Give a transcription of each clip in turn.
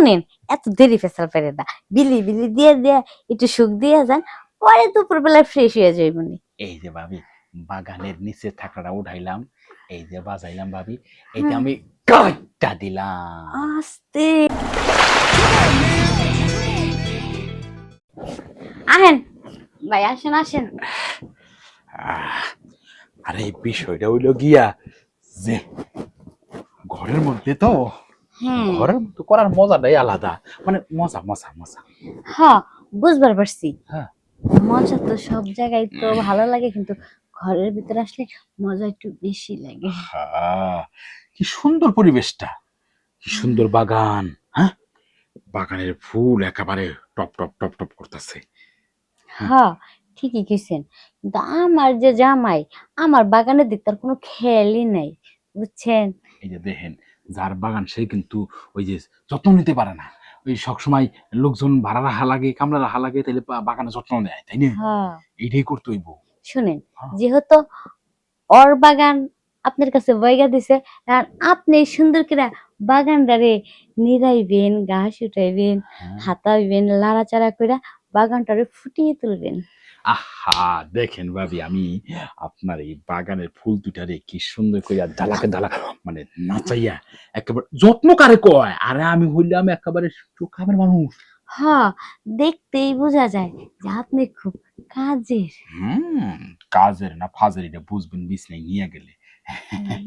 শুনেন এত দেরি ফেসাল পেরে না। বিলি বিলি দিয়ে দিয়ে একটু সুখ দিয়ে যান পরে দুপুর বেলায় ফ্রেশ হয়ে যাইব এই যে ভাবি বাগানের নিচে থাকাটা উঠাইলাম এই যে বাজাইলাম ভাবি এইটা আমি কাটটা দিলাম? আস্তে। আহেন ভাই আসেন আসেন। আরে এই বিষয়টা হইল গিয়া যে ঘরের মধ্যে তো ঘরের মধ্যে করার মজাটাই আলাদা। মানে মজা মজা মজা। হ্যাঁ বুঝবার পারছি। হ্যাঁ। মজা তো সব জায়গায় তো ভালো লাগে কিন্তু ঘরের ভিতরে আসলে মজা একটু বেশি লাগে। আহ, কি সুন্দর পরিবেশটা। কি সুন্দর বাগান হ্যাঁ? বাগানের ফুল একেবারে টপ টপ টপ টপ করতেছে। হ্যাঁ। ঠিকই কইছেন। কিন্তু আমার যে জামাই আমার বাগানের দিক তার কোনো খেয়ালই নাই বুঝছেন? এই যে দেখেন যার বাগান সে কিন্তু ওই যে যত্ন নিতে পারে না। ওই সবসময় লোকজন ভাড়া রাখা লাগে কামলা রাখা লাগে তাহলে বাগানে যত্ন নেয় তাই না? হ্যাঁ। এইটাই করতে হইব। শুনেন হ্যাঁ। যেহেতু ওর বাগান আপনার কাছে বইগা দিছে আর আপনি সুন্দর করে বাগানটারে নিরাইবেন ঘাস উঠাইবেন হাতাইবেন লাড়াচাড়া করে বাগানটারে ফুটিয়ে তুলবেন। আহা দেখেন ভাবি আমি আপনার এই বাগানের ফুল দুটারে কি সুন্দর করে ডালাকে ডালা মানে নাচাইয়া একেবারে যত্ন কারে কয়? আরে আমি হইলাম একেবারে চোখামের মানুষ। হ্যাঁ দেখতেই বোঝা যায় যে আপনি খুব কাজের। হুম কাজের না ফাজের এটা বুঝবেন বিছনায় নিয়ে গেলে।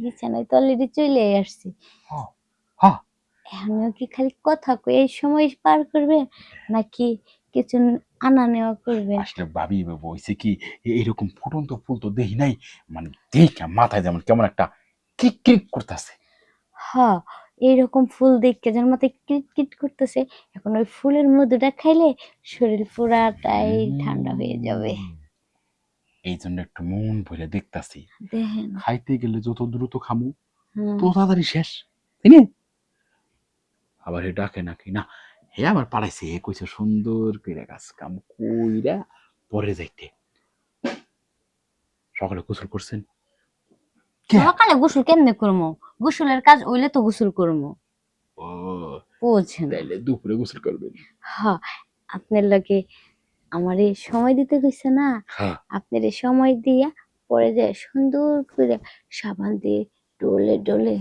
বিছানায় তো অলরেডি চলে আসছি। হ্যাঁ, হ্যাঁ। এখনও কি খালি কথা কই এই সময় পার করবে নাকি কিছু আনা নেওয়া করবেন আসলে ভাবি বইছে কি? এরকম ফুটন্ত ফুল তো দেখি নাই। মানে দেখা মাথায় যেমন কেমন একটা কিক কিক করতেছে। হ্যাঁ এইরকম ফুল দেখে যেন মাথায় কিট কিট করতেছে। এখন ওই ফুলের মধুটা খাইলে শরীর পুরাটাই ঠান্ডা হয়ে যাবে। এই জন্য একটু মন ভরে দেখতাছি। দেখেন। খাইতে গেলে যত দ্রুত খামু হুম, তো তাড়াতাড়ি শেষ তাই না? আবার ডাকে নাকি না হে আবার পাড়াইছে হে কইছে সুন্দর কইরা কাজ কাম কইরা পরে যাইতে। সকালে গোসল করছেন? সকালে গোসল কেমনে করব গোসলের কাজ ওইলে তো গোসল করব ও বুঝছেন তাইলে দুপুরে গোসল করবেন। হ্যাঁ আপনার লগে আমার এই সময় দিতে কইছে না? হ্যাঁ। আপনার এই সময় দিয়া পরে যায় সুন্দর করে সাবান দিয়ে ডলে ডলে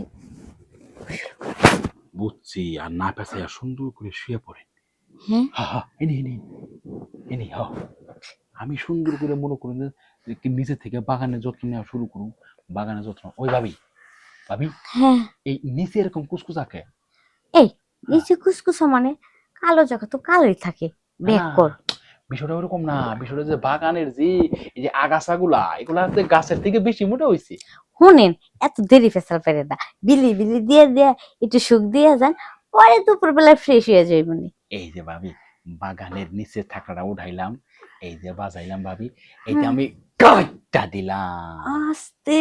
গোসল করবেন। বুঝছি আর না পেঁচাইয়া সুন্দর করে শুয়ে পড়ে হ্যাঁ? এনে এনে এনে হ। আমি সুন্দর করে মনে করি নিজে থেকে বাগানে যত্ন নেওয়া শুরু করুন বাগানে যত্ন। ওই ভাবি ভাবি হ্যাঁ। এই নিচে এরকম কুসকুসাকে নিচে কুসকুসা মানে কালো জায়গা তো কালোই থাকে। বেক কর। বিষয়টা ওরকম না বিষয়টা যে বাগানের যে এই যে আগাছাগুলা এগুলা যে গাছের থেকে বেশি মোটা হইছে। শুনেন এত দেরি ফেসাল পেরে না। বিলি বিলি দিয়ে দিয়ে একটু সুখ দিয়ে যান পরে দুপুর বেলায় ফ্রেশ হয়ে যাইব এই যে ভাবি বাগানের নিচে থাকাটা উঠাইলাম এই যে বাজাইলাম ভাবি এইটা আমি কাটটা দিলাম? আস্তে।